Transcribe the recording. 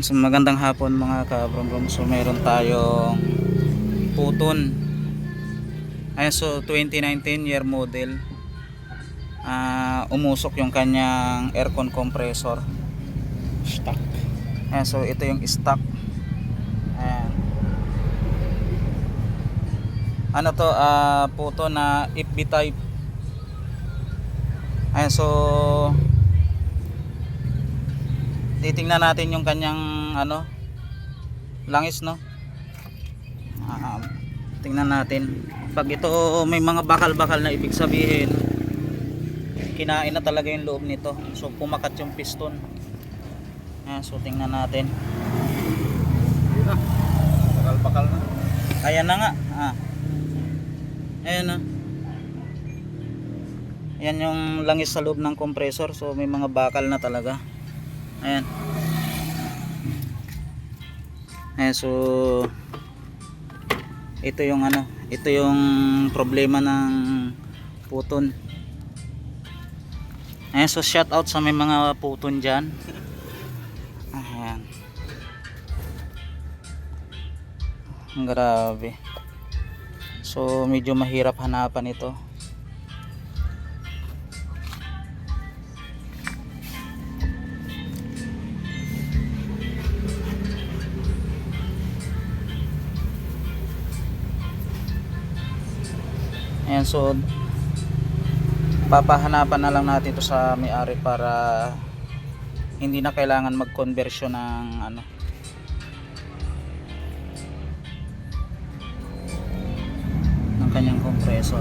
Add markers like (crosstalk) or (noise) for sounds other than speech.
So, magandang hapon mga kabrombrom. So meron tayong puton. Ayan so 2019 year model. Ah, umusok yung kanyang aircon compressor. Stock. Ayan so ito yung stock. Ayan. Ano to? Ah, puto na FB type. Ayan so titingnan natin yung kanyang ano langis no? Ah, tingnan natin. Pag ito may mga bakal-bakal na ibig sabihin kinain na talaga yung loob nito. So pumakat yung piston. Ayan, so tingnan natin. Bakal-bakal na. ayan na nga. Ah. ayan na yan yung langis sa loob ng compressor. So may mga bakal na talaga ayan. Ayan so ito yung ano ito yung problema ng puton. Ayan so shout out sa may mga puton dyan. (laughs) Ayan. Grabe. So medyo mahirap hanapan ito Ayan, so papahanapan na lang natin to sa may-ari para hindi na kailangan mag-conversion ng ano ng kanyang compressor.